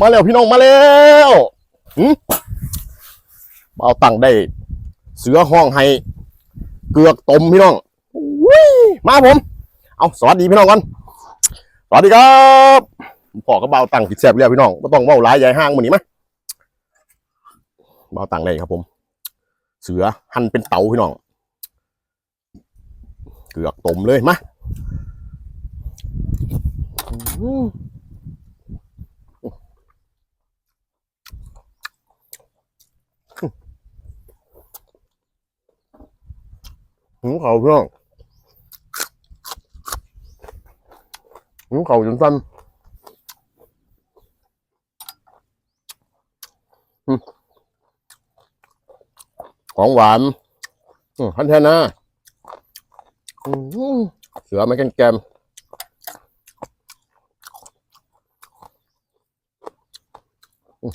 มาแล้วพี่น้องมาแล้วหืมเอาตังได้ เสือห้องให้เกือกตมพี่น้องมาผม เอาสวัสดีพี่น้องก่อนสวัสดีครับพ่อก็เบาตังค์กิดแซ่บเรียบพี่น้องไม่ต้องเบาหลายใหญ่ห้างมือนี้มั้ยเบาตังได้ครับผม เสือหั่นเป็นเต๋าพี่น้อง เกือกตมเลยมา หิวเขาพี่องหิวเขาจนสั้นของหวานอืมพันแทนาเสือไม่กันแกมอืม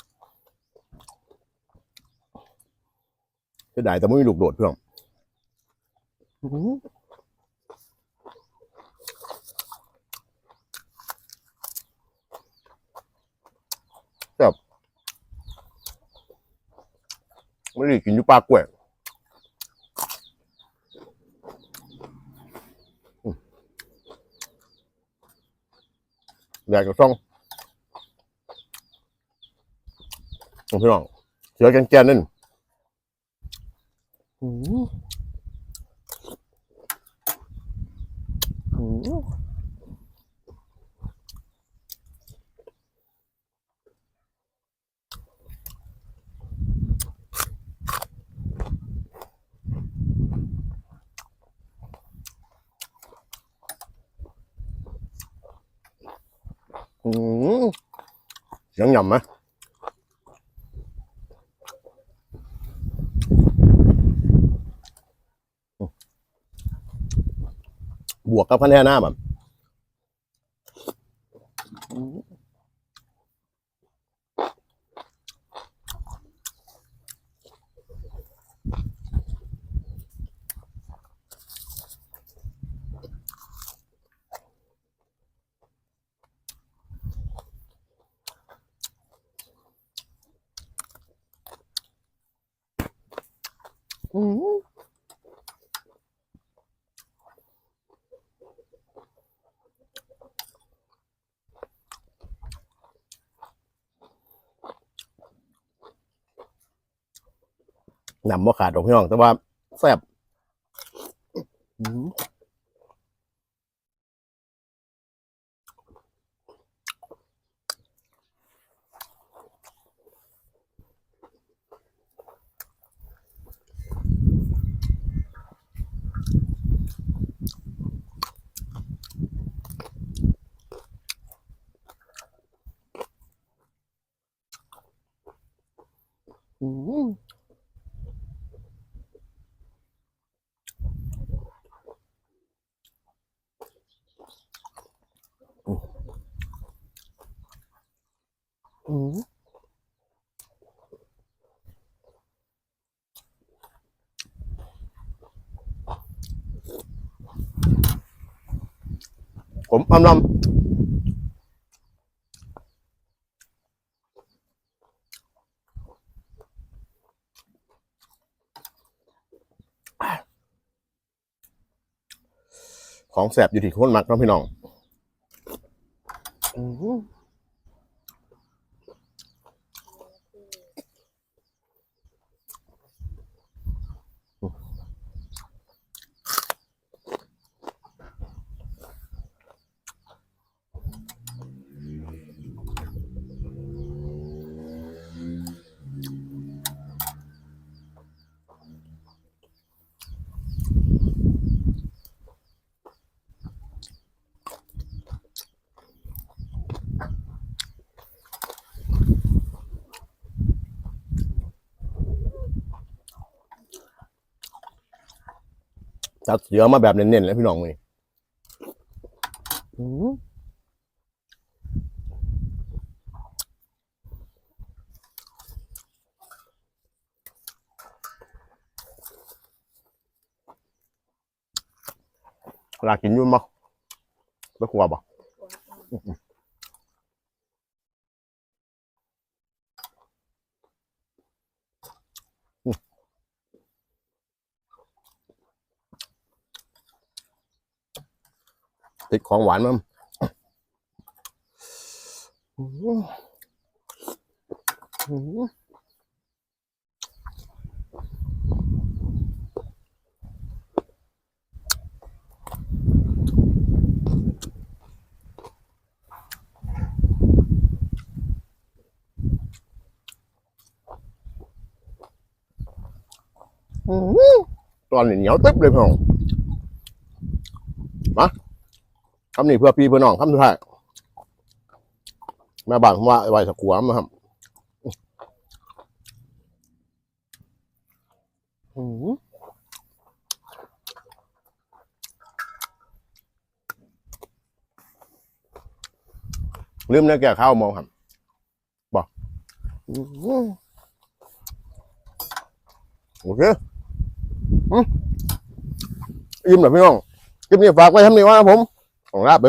เสียดายแต่ไม่มีลูกโดดเพื่อน แบบไม่ได้กินอยู่ปลากล้วยแดกกับซ่องพี่น้องเสือแกนแกนนั่นอื มอืมอืมเสียงหย่ำไหม บวกกับพันแท่หน้าแบบอืม นำว่าขาดดองพี่น้อง แต่ว่าแซ่บอืมอืม อืมผมอำลำของแสบอยู่ที่คนมักเนาะพี่น้อง อื จัดเสือมาแบบเน้นๆเลยพี่น้องนี่อืมเวลากินอยุ่นบ่ไม่กลัวบ่ ติดของหวานมั้งตอนนี้เหนียวตึ๊บเลยพี่น้องมาคำนี้เพื่อพี่เพื่อน้องคำสุดท้ายแม่บ้านผมว่าไว้สักขวามนะครับอืมลืมเนื้อแก่ข้าวมองครับบอกอืมโอเคอืมอิ่มแล้วพี่น้องคลิปนี้ฝากไว้ทำนี้ว่าผม ของลาไป